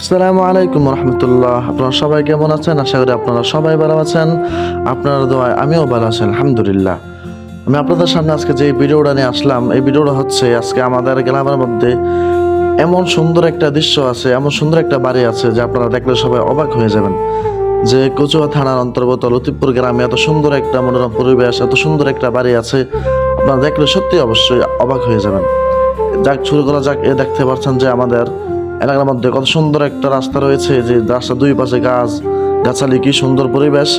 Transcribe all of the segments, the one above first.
আসসালামু আলাইকুম রহমতুল্লাহ। আপনারা সবাই কেমন আছেন? আশা করি আপনারা সবাই ভালো আছেন। আপনার দোয়ায় আমিও ভালো আছি, আলহামদুলিল্লাহ। আমি আপনাদের সামনে আজকে যে ভিডিওটা নিয়ে আসলাম, এই ভিডিওটা হচ্ছে আজকে আমাদের গ্রামের মধ্যে এমন সুন্দর একটা দৃশ্য আছে, এমন সুন্দর একটা বাড়ি আছে যে আপনারা দেখলে সবাই অবাক হয়ে যাবেন। যে কচুয়া থানার অন্তর্গত লতিফপুর গ্রামে এত সুন্দর একটা মনোরম পরিবেশ, এত সুন্দর একটা বাড়ি আছে, আপনারা দেখলে সত্যি অবশ্যই অবাক হয়ে যাবেন। যাক, শুরু করা যাক, এ দেখতে পাচ্ছেন যে আমাদের এলাকার মধ্যে কত সুন্দর একটা রাস্তা রয়েছে যে রাস্তার দুই পাশে গাছ, গাছালি, কি সুন্দর পরিবেশ।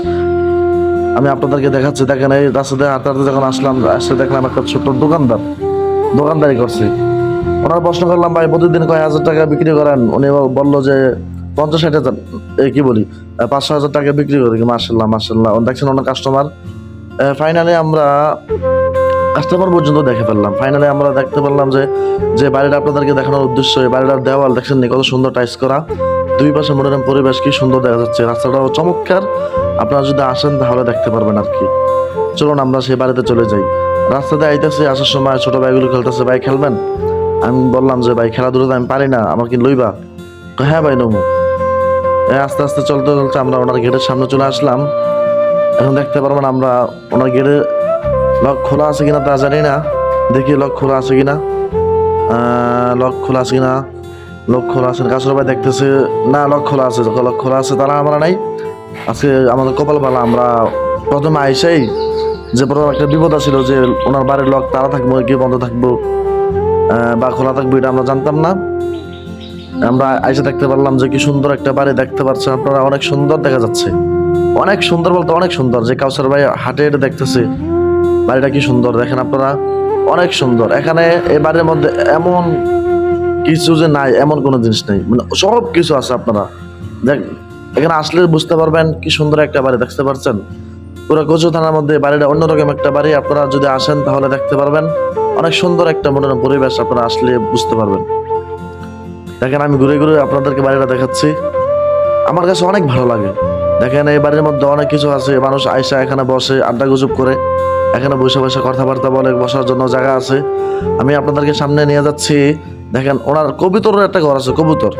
আমি আপনাদেরকে দেখাচ্ছি, দেখেন এই রাস্তা দিয়ে হাঁটতে হাঁটতে যখন আসলাম, আসতে দেখলাম একটা ছোট্ট দোকানদার, দোকানদারি করছে। ওনার প্রশ্ন করলাম, ভাই, প্রতিদিন কয় হাজার টাকা বিক্রি করেন? উনি বলল যে, পঞ্চাশ ষাট হাজার কি বলি পাঁচশো হাজার টাকা বিক্রি করি। মার্শাল্লাহ মার্শাল্লাহ দেখছেন অনেক কাস্টমার ফাইনালি আমরা কাস্টমার পর্যন্ত দেখে ফেললাম। ফাইনালি আমরা দেখতে পারলাম যে যে বাড়িটা আপনাদেরকে দেখানোর উদ্দেশ্য, এই বাড়িটার দেওয়াল দেখছেন কত সুন্দর টাইস করা। দুই পাশে মনোরম পরিবেশ, কি সুন্দর দেখা যাচ্ছে। রাস্তাটাও চমৎকার। আপনারা যদি আসেন তাহলে দেখতে পারবেন আর কি। চলুন আমরা সেই বাড়িতে চলে যাই। রাস্তাতে আইতেছে, আসার সময় ছোটো ভাইগুলো খেলতেছে, ভাই, খেলবেন? আমি বললাম যে, ভাই খেলাধুলা তো আমি পারি না আমার কি লইবা হ্যাঁ ভাই নমু আস্তে আস্তে চলতে চলতে আমরা ওনার গেটের সামনে চলে আসলাম। এখন দেখতে পারবেন আমরা ওনার গেটে লক খোলা আছে কিনা তা জানি না। দেখি লক খোলা আছে কিনা। লক খোলা আছে কিনা? লক খোলা আছে কাছর ভাই দেখতেছে, না, লক খোলা আছে। যখন লক খোলা আছে, তারা আমরা নাই। আজকে আমাদের কপাল ভালো, আমরা প্রথমে আইসাই যে প্রথম একটা বিপদ ছিল যে ওনার বাড়ির লক তারা থাকব, কি বন্ধ থাকব বা খোলা থাকব, এটা আমরা জানতাম না। আমরা আইসা দেখতে পারলাম যে কি সুন্দর একটা বাড়ি দেখতে পাচ্ছেন আপনারা। অনেক সুন্দর দেখা যাচ্ছে। অনেক সুন্দর বলতে অনেক সুন্দর। যে কাউসার ভাই হেঁটে দেখতেছে বাড়িটা কি সুন্দর দেখেন আপনারা? অনেক সুন্দর। এখানে এই বাড়ির মধ্যে এমন কিছু যে নাই, এমন কোনো জিনিস নেই। মানে সব কিছু আছে আপনারা। দেখ, এখানে আসলে বুঝতে পারবেন কি সুন্দর একটা বাড়ি, দেখতে পারছেন? পুরো কচু থানার মধ্যে বাড়িটা অন্যরকম একটা বাড়ি। আপনারা যদি আসেন তাহলে দেখতে পারবেন। অনেক সুন্দর একটা মনোরম পরিবেশ আপনারা আসলে বুঝতে পারবেন। দেখেন, আমি ঘুরে ঘুরে আপনাদেরকে বাড়িটা দেখাচ্ছি। আমার কাছে অনেক ভালো লাগে। দেখেন, এই বাড়ির মধ্যে অনেক কিছু আছে। মানুষ আয়সা এখানে বসে, আড্ডা গুজব করে। এখানে বসে বসে কথাবার্তা বলে, বসার জন্য জায়গা আছে। আমি আপনাদেরকে সামনে নিয়ে যাচ্ছি। দেখেন, ওনার কবুতরের একটা ঘর আছে, কবুতর।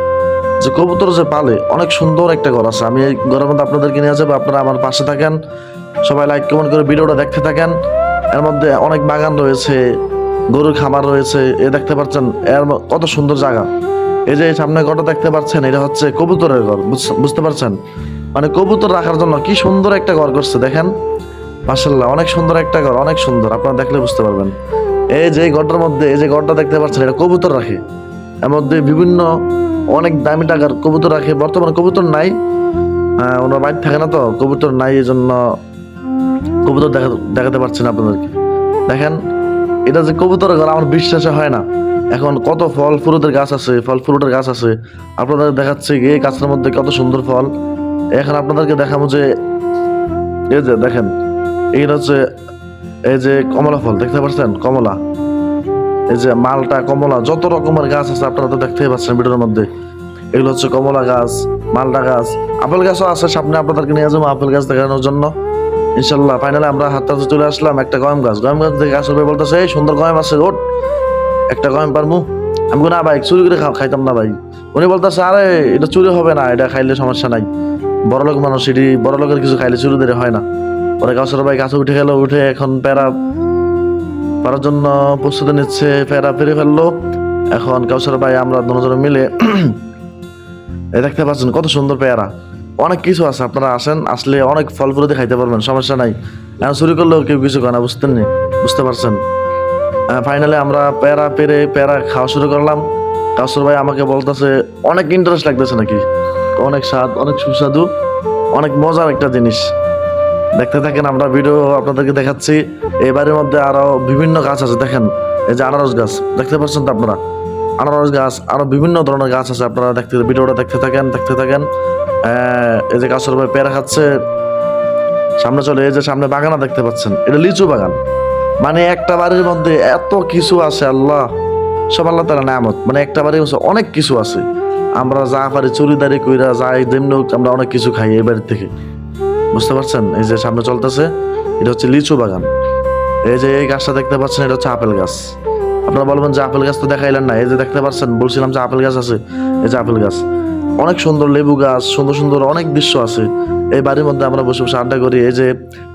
যে কবুতর যে পালে, অনেক সুন্দর একটা ঘর আছে। আমি এই ঘরের মধ্যে আপনাদেরকে নিয়ে যাব, আপনারা আমার পাশে থাকেন। সবাই লাইক কমেন্ট করে ভিডিওটা দেখতে থাকেন। এর মধ্যে অনেক বাগান রয়েছে, গরুর খামার রয়েছে। এ দেখতে পাচ্ছেন, এর কত সুন্দর জায়গা। এই যে সামনে ঘরটা দেখতে পাচ্ছেন, এটা হচ্ছে কবুতরের ঘর, বুঝ- বুঝতে পারছেন? মানে কবুতর রাখার জন্য কি সুন্দর একটা ঘর করছে, দেখেন। মাসাল্লাহ অনেক সুন্দর একটা ঘর, অনেক সুন্দর, আপনারা দেখলে বুঝতে পারবেন। এই যে ঘরটার মধ্যে, এই যে ঘরটা দেখতে পাচ্ছেন, এটা কবুতর রাখে। এর মধ্যে বিভিন্ন অনেক দামি টাকার কবুতর রাখে, বর্তমানে কবুতর নাই। ওনার বাড়ি থাকে না তো, কবুতর নাই এই জন্য কবুতর দেখা, দেখাতে পারছেন আপনাদেরকে। দেখেন, এটা যে কবুতর ঘর, আমার বিশ্বাসে হয় না। এখন কত ফল ফুরুতের গাছ আছে, ফল ফুরুটের গাছ আছে। আপনাদের দেখাচ্ছে এই গাছের মধ্যে কত সুন্দর ফল। এখন আপনাদেরকে দেখাবো যে, এই যে দেখেন এইটা হচ্ছে এই যে কমলা ফল, দেখতে পাচ্ছেন? কমলা। এই যে মালটা কমলা, যত রকমের গাছ আছে আপনারা তো দেখতেই পাচ্ছেন ভিডিওর মধ্যে। এগুলো হচ্ছে কমলা গাছ মালটা গাছ। আপেল গাছও আছে, সামনে আপনাদেরকে নিয়ে যাব আপেল গাছ দেখানোর জন্য। ইনশাল্লাহ ফাইনালি আমরা হাতে হাতে চলে আসলাম একটা গয়ম গাছ। গয়ম গাছ দেখে আসলে বলতেছে, এই সুন্দর গয়ম আছে ওট একটা গয়ম পারমু? আমি না ভাই, চুরি করে খাইতাম না ভাই। উনি বলতেছে, আরে, এটা চুরি হবে না, এটা খাইলে সমস্যা নাই। বড় লোক মানুষ, এটি বড় লোকের কিছু খাইলে চুরি দেরি হয় না। পরে কাউসার ভাই গাছে উঠে গেল, উঠে এখন প্যারা পারার জন্য প্রস্তুতি নিচ্ছে, প্যারা পেরে ফেলল। এখন কাউসার ভাই আমরা দুজন মিলে এই দেখতে পাচ্ছেন কত সুন্দর পেয়ারা। অনেক কিছু আছে, আপনারা আসেন, আসলে অনেক ফল ফুলতে খাইতে পারবেন, সমস্যা নাই। এখন চুরি করলেও কেউ কিছু করে না, বুঝতেন বুঝতে পারছেন? ফাইনালি আমরা প্যারা পেরে প্যারা খাওয়া শুরু করলাম। কাউসর ভাই আমাকে বলতেছে, অনেক ইন্টারেস্ট লাগতেছে নাকি? অনেক স্বাদ, অনেক সুস্বাদু, অনেক মজার একটা জিনিস। দেখতে থাকেন, আমরা ভিডিও আপনাদেরকে দেখাচ্ছি। এই বাড়ির মধ্যে আরও বিভিন্ন গাছ আছে, দেখেন। এই যে আনারস গাছ, দেখতে পাচ্ছেন তো আপনারা? আনারস গাছ, আরও বিভিন্ন ধরনের গাছ আছে, আপনারা দেখতে, ভিডিওটা দেখতে থাকেন দেখতে থাকেন। এই যে গাছের উপরে পেয়ারা খাচ্ছে। সামনে চলে, এই যে সামনে বাগানা দেখতে পাচ্ছেন। এটা লিচু বাগান। মানে একটা বাড়ির মধ্যে এত কিছু আছে, আল্লাহ। সব আল্লাহ তারা নামত মানে একটা বাড়ির মধ্যে অনেক কিছু আছে। আমরা যা পারি চুরিদারি কইরা যাই, যেমনি আমরা অনেক কিছু খাই এই বাড়ির থেকে। বুঝতে পারছেন? এই যে সামনে চলতেছে, এটা হচ্ছে লিচু বাগান। এই যে এই গাছটা দেখতে পাচ্ছেন, এটা হচ্ছে আপেল গাছ। আপনারা বলবেন যে আপেল গাছ তো দেখাইলেন না, এই যে দেখতে পাচ্ছেন, বলছিলাম যে আপেল গাছ আছে, এই যে আপেল গাছ। অনেক সুন্দর লেবু গাছ, সুন্দর সুন্দর অনেক দৃশ্য আছে। এই বাড়ির মধ্যে আমরা বসে বসে আড্ডা করি, এই যে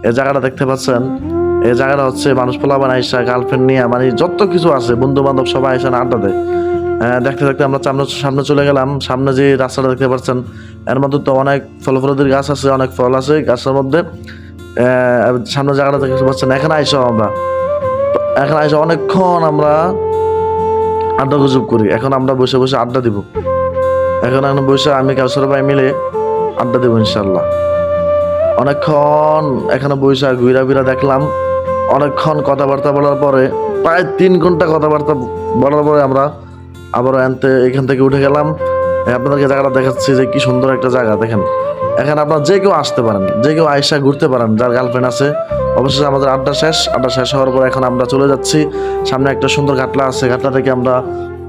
এই জায়গাটা দেখতে পাচ্ছেন, এই জায়গাটা হচ্ছে মানুষ পোলাবান আইসা গার্লফ্রেন্ড নিয়ে মানে যত কিছু আছে বন্ধু বান্ধব সবাই আইসা আড্ডা দেয়। দেখতে দেখতে আমরা সামনে সামনে চলে গেলাম। সামনে যে রাস্তাটা দেখতে পাচ্ছেন, এর মধ্যে তো অনেক ফল ফলদের গাছ আছে, অনেক ফল আছে গাছের মধ্যে। সামনে জায়গাটা দেখতে পাচ্ছেন, এখানে আইসা আমরা। এখানে আইসা অনেকক্ষণ আমরা আড্ডা গুজব করি। এখন আমরা বসে বসে আড্ডা দিব। এখন এখন বসে আমি কাউসার ভাই মিলে আড্ডা দেবো ইনশাল্লাহ অনেকক্ষণ এখানে বসে ঘুরা ঘুরা দেখলাম। অনেকক্ষণ কথাবার্তা বলার পরে, প্রায় তিন ঘণ্টা কথাবার্তা বলার পরে আমরা আবার আনতে এখান থেকে উঠে গেলাম। আপনাদেরকে জায়গাটা দেখাচ্ছি যে কি সুন্দর একটা জায়গা, দেখেন। এখানে আপনারা যে কেউ আসতে পারেন, যে কেউ আইসা ঘুরতে পারেন, যার গার্লফ্রেন্ড আছে। অবশেষে আমাদের আড্ডা শেষ আড্ডা শেষ হওয়ার পর এখন আমরা চলে যাচ্ছি। সামনে একটা সুন্দর ঘাটলা আছে, ঘাটলা থেকে আমরা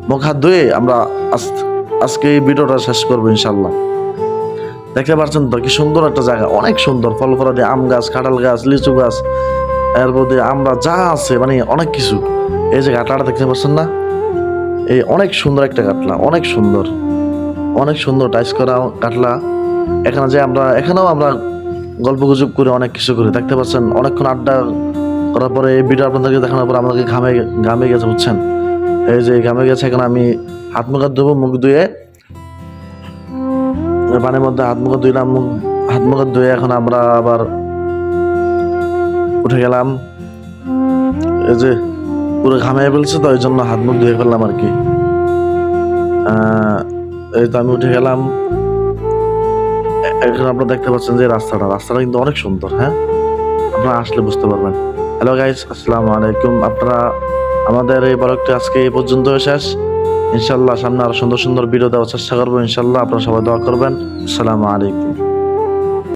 মুখ হাত ধুয়ে আমরা আজ- আজকে এই ভিডিওটা শেষ করব ইনশাল্লাহ দেখতে পাচ্ছেন তো, কি সুন্দর একটা জায়গা, অনেক সুন্দর। ফল ফলা দিয়ে আম গাছ, কাঁঠাল গাছ, লিচু গাছ, এরপর দিয়ে আমরা যা আছে মানে অনেক কিছু। এই যে ঘাটলাটা দেখতে পাচ্ছেন না? এই অনেক সুন্দর একটা কাটলা, অনেক সুন্দর। অনেক সুন্দর টাইস করা কাটলা। এখানে যে আমরা এখানেও আমরা গল্প গুজব করে অনেক কিছু করে। দেখতে পাচ্ছেন, অনেকক্ষণ আড্ডা করার পরে এই ভিডিও আপনাদেরকে দেখানোর পর আমাদেরকে ঘামে ঘামে গেছে, বুঝছেন? এই যে ঘামে গেছে, এখানে আমি হাত মুখ হাত ধুবো, মুখ ধুয়ে পানির মধ্যে হাত মুখ ধুইলাম, মুখ হাত মুখ ধুয়ে এখন আমরা আবার উঠে গেলাম। এই যে পুরো ঘামে ফেলছে তো ওই জন্য হাত মুখ ধুয়ে ফেললাম আর কি। এই তো আমি উঠে গেলাম। এখন আপনারা দেখতে পাচ্ছেন যে রাস্তাটা রাস্তাটা কিন্তু অনেক সুন্দর হ্যাঁ? আপনারা আসলে বুঝতে পারবেন। হ্যালো গাইজ আসসালামু আলাইকুম। আপনারা, আমাদের এই বরকটি আজকে এই পর্যন্ত শেষ। ইনশাল্লাহ সামনে আরও সুন্দর সুন্দর ভিডিও দেওয়ার চেষ্টা করব। ইনশাল্লাহ আপনারা সবাই দোয়া করবেন। আসসালামু আলাইকুম।